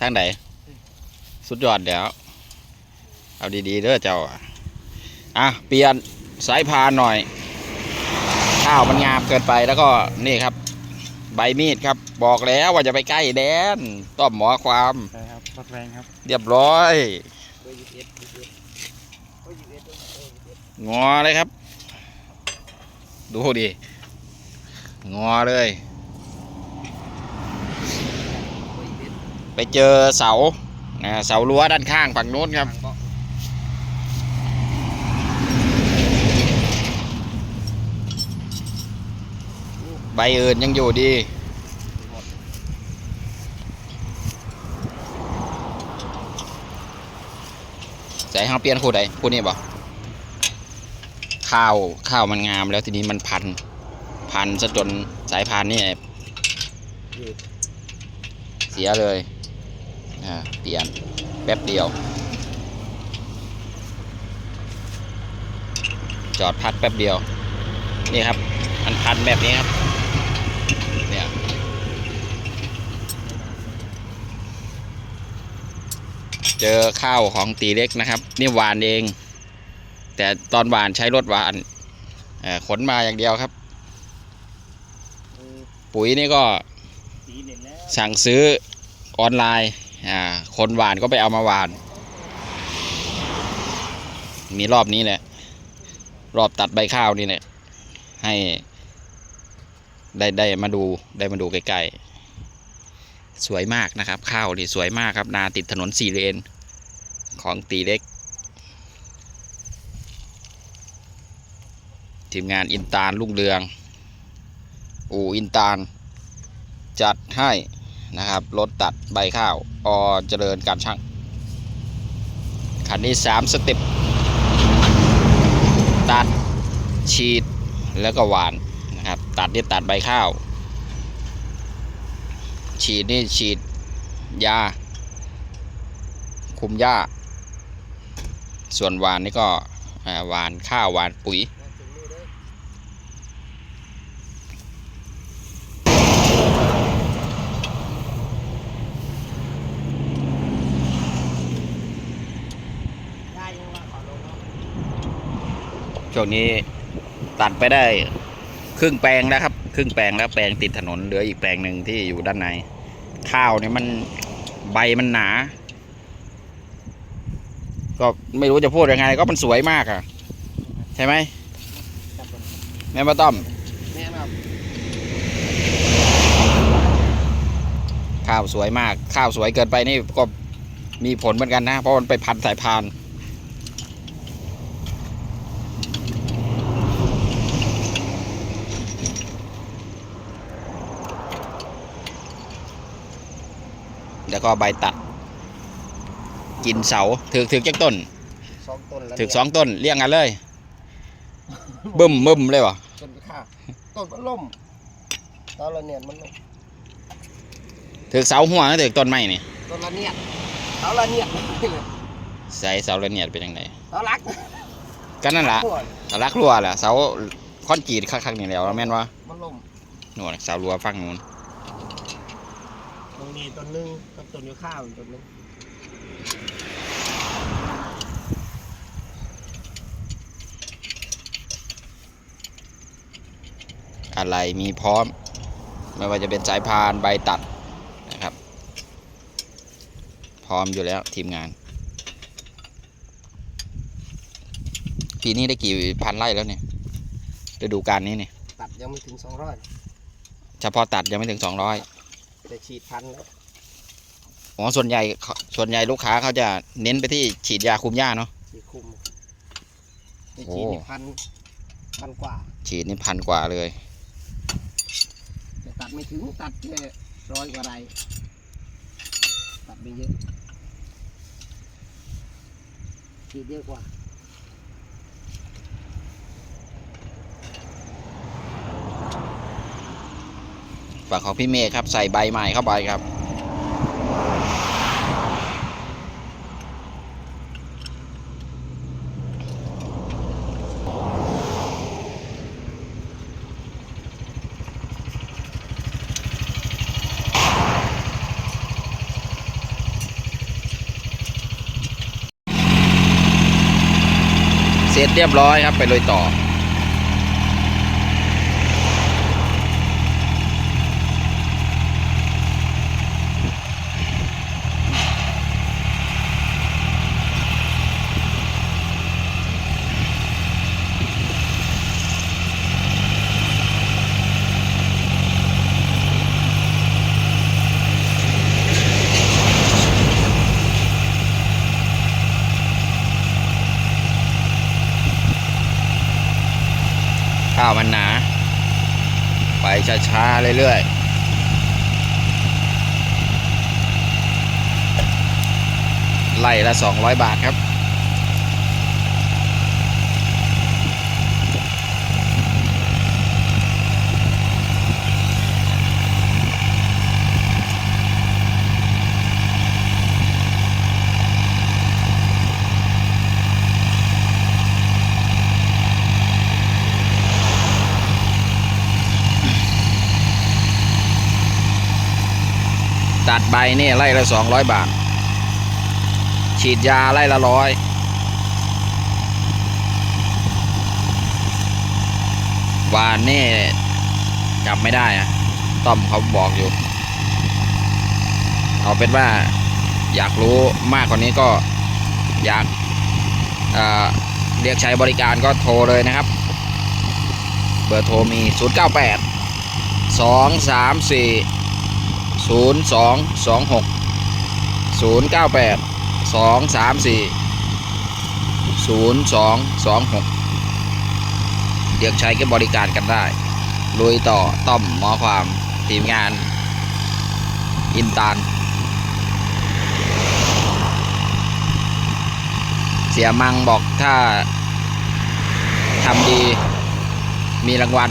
ทางไหนสุดยอดเดี๋ยวเอาดีๆเด้อเจ้าอะอะ เปลี่ยนสายพานหน่อย ข้าวมันงามเกินไปแล้วก็นี่ครับ ใบมีดครับ บอกแล้วว่าจะไปใกล้แดน ต้อมหมอความใช่ครับรถแรงครับ เรียบร้อยเบอร์ยี่สิบเอ็ดยี่สิบเอ็ดเบอร์ยี่สิบเอ็ดเบอร์ยี่สิบเอ็ดงอเลยครับ ดูดิงอเลย เบอร์ยี่สิบเอ็ด ไปเจอเสาเสารั้วด้านข้างฝั่งโน้นครับ ใบอื่นยังอยู่ดีใส่ห้าเปลี่ยนคู่ใดคู่นี้บ่ข้าวข้าวมันงามแล้วทีนี้มันพัน พันซะจนสายพานนี่เสียเลย อ่าเปลี่ยนแป๊บเดียว จอดพักแป๊บเดียว นี่ครับมันพันแบบนี้ครับเนี่ยเจอข้าวของตีเล็กนะครับ นี่หวานเอง แต่ตอนหวานใช้รถหวานเอ่อขนมาอย่างเดียวครับเออปุ๋ยนี่ก็สีเหลืองแล้วสั่งซื้อออนไลน์อ่า คนหวานก็ไปเอามาหวาน มีรอบนี้แหละ รอบตัดใบข้าวนี่แหละ ให้ได้ได้มาดูได้มาดูใกล้ๆ สวยมากนะครับ ข้าวนี่สวยมากครับ นาติดถนนสี่เลน ของตีเล็ก ทีมงานอินตาลลุงเรือง อู่อินตาล จัดให้ นะครับ รถตัดใบข้าว อเจริญการช่าง คันนี้สามสเต็ป ตัด ฉีด แล้วก็หวานนะครับ ตัดนี่ตัดใบข้าว ฉีดนี่ฉีดยา คุมหญ้า ส่วนหวานนี่ก็หวานข้าวหวานปุ๋ย มาถึงมือเด้อ ได้ยังว่าขอลงเนาะ ช่วงนี้ตัดไปได้ครึ่งแปลงแล้วครับ ครึ่งแปลงแล้วแปลงติดถนนเหลืออีกแปลงหนึ่งที่อยู่ด้านใน ข้าวเนี่ยมันใบมันหนา ก็ไม่รู้จะพูดยังไง ก็มันสวยมากอะใช่ไหมแม่มาต้อมข้าวสวยมาก ข้าวสวยเกินไปนี่ก็มีผลเหมือนกันนะ เพราะมันไปพันสายพาน แล้วก็ใบตัด กินเสาถือถือจักต้นสองต้นแล้วถือสองต้นเรียงกันเลย บึ้มบึ้มเลยวะต้นข้าวต้นมันล่มตอนละเนี่ยมันล่มถือเสาหัวถือต้นไม้นี่ต้นละเนี่ยตอนละเนี่ยใส่เสาละเนียดเป็นยังไงตอนรักก็นั่นแหละหัวเสาลักรัวแหละเสาคอนกรีตคักๆนี่แหล้วแม่นว่ามันล่มหนวดเสารัวฟังนู้น ตรงนี้ต้นหนึงกับต้นอยู่ข้าวอีกต้นหนึงอะไรมีพร้อม ไม่ว่าจะเป็นสายพานใบตัดนะครับ พร้อมอยู่แล้วทีมงาน ปีนี้ได้กี่พันไร่แล้วเนี่ยฤดูการนี้เนี่ยตัดยังไม่ถึงสองร้อยเฉพาะตัดยังไม่ถึงสองร้อย แต่ฉีดพันแล้วอ๋อส่วนใหญ่เขาส่วนใหญ่ลูกค้าเขาจะเน้นไปที่ฉีดยาคุมหญ้าเนาะ ฉีดคุมแต่โอ้ฉีดนี่พันพันกว่า ฉีดนี่พันกว่าเลย แต่ตัดไม่ถึงตัดแค่ร้อยกว่าไร ตัดไม่เยอะฉีดเยอะกว่า ฝั่งของพี่เมย์ครับใส่ใบใหม่เข้าไปครับ เสร็จเรียบร้อยครับไปเลยต่อ ช้าๆเรื่อยๆไล่ละ 200 บาทครับ ตัดใบนี่ไล่ละ200บาท ฉีดยาไล่ละร้อยวานนี่จำไม่ได้อะต้อมเขาบอกอยู่ เอาเป็นว่าอยากรู้มากกว่านี้ก็อยากเเรียกใช้บริการก็โทรเลยนะครับ เบอร์โทรมี 098 234 0 2 2 6 0 9 8 2 3 4 0 2 2 6เรียกใช้ก็บริการกันได้ลุยต่อต้อมหมอความทีมงาน อินตานเสียมังบอกถ้าทำดีมีรางวัล